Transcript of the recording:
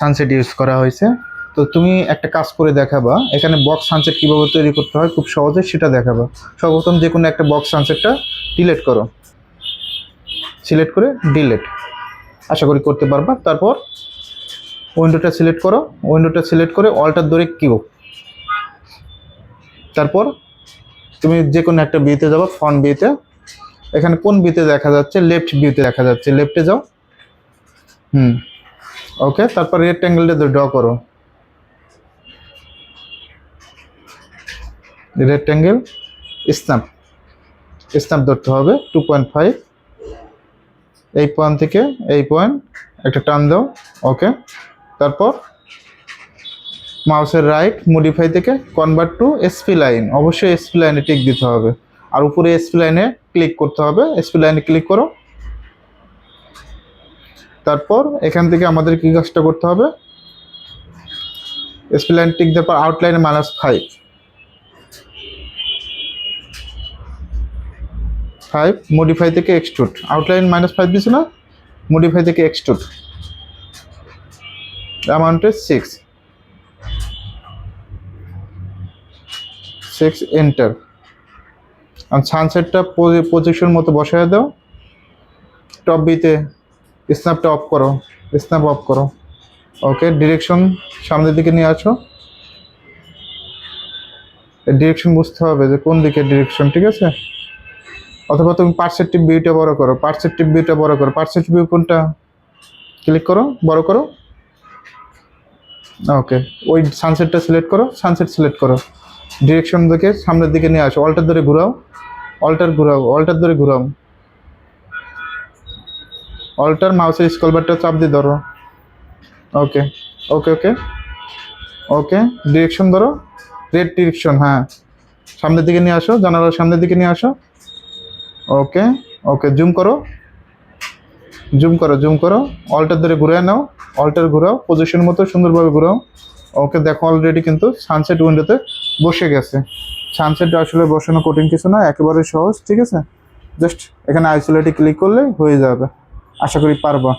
Sunset use করা হয়েছে। তো তুমি একটা কাজ করে দেখাবা, এখানে বক্স সানসেট কীভাবে তৈরি করতে হয় খুব সহজে সেটা দেখাবা। সর্বপ্রথম যে কোনো একটা বক্স সানসেটটা ডিলেট করো। সিলেক্ট করে ডিলেট আশা করি করতে পারবা। তারপর উইন্ডোটা সিলেক্ট করো। উইন্ডোটা সিলেক্ট করে অল্টার ধরে কিউ তারপর তুমি যে কোনো একটা বিতে যাব ফ্রন্ট বিতে এখানে কোন বিতে দেখা যাচ্ছে? লেফট ভিউতে দেখা যাচ্ছে। লেফটে যাও। হুম। ওকে তারপর রেক্ট্যাঙ্গেলটা ড্র করো। রেক্ট্যাঙ্গেল স্ন্যাপ স্ন্যাপ ধরতে হবে টু পয়েন্ট ফাইভ এই পয়েন্ট থেকে এই পয়েন্ট একটা টান দাও ওকে তারপর মাউসের রাইট মডিফাই থেকে কনভার্ট টু এসপি লাইন অবশ্যই এসপি লাইনে টিক দিতে হবে। আর উপরে এসপি লাইনে ক্লিক করতে হবে। এসপি লাইনে ক্লিক করো। তারপর এখান থেকে আমাদের কি কাজটা করতে হবে? এসপি লাইন টিক দেওয়ার পর আউটলাইনে মাইনাস ফাইভ ফাইভ মডিফাই থেকে এক্সট্রুড আউটলাইন মাইনাস ফাইভ দিছে না? মডিফাই থেকে এক্সট্রুড অ্যামাউন্টে সিক্স সিক্স এন্টার আর সানসেটটা পজিশন মতো বসায় দাও। টপ বিতে স্ন্যাপটা অফ করো, স্ন্যাপ অফ করো। ওকে ডিরেকশন সামনের দিকে নিয়ে আসো। ডিরেকশন বুঝতে হবে যে কোন দিকে ডিরেকশন ঠিক আছে? অথবা তুমি পার্সেপটিভ ভিউটা বড় করো পার্সেপটিভ ভিউটা বড় করো। পার্সেপটিভ ভিউ কোনটা? ক্লিক করো, বড় করো। ওকে ওই সানসেটটা সিলেক্ট করো সানসেট সিলেক্ট করো। ডিরেকশন দেখে সামনের দিকে নিয়ে আসো অল্টার ধরে ঘুরাও অল্টার ঘুরাও অল্টার ধরে ঘুরাও। অল্টার মাউসের স্কলবারটা চাপ দিয়ে ধরো। Okay okay okay okay direction ধরো। রেড ডিরেকশন হ্যাঁ। সামনের দিকে নিয়ে আসো, জানালার সামনের দিকে নিয়ে আসো। ওকে ওকে জুম করো। জুম করো জুম করো। অল্টার ধরে ঘুরে নাও। অল্টার ঘুরাও পজিশন মতো সুন্দরভাবে ঘুরাও। ওকে দেখো অলরেডি কিন্তু সানসেট উইন্ডোতে বসে গেছে। সানসেট আসলে বসানো কঠিন কিছু না, একেবারে সহজ, ঠিক আছে? জাস্ট এখানে আইসোলেটে ক্লিক করলে হয়ে যাবে। আশা করি পারবা।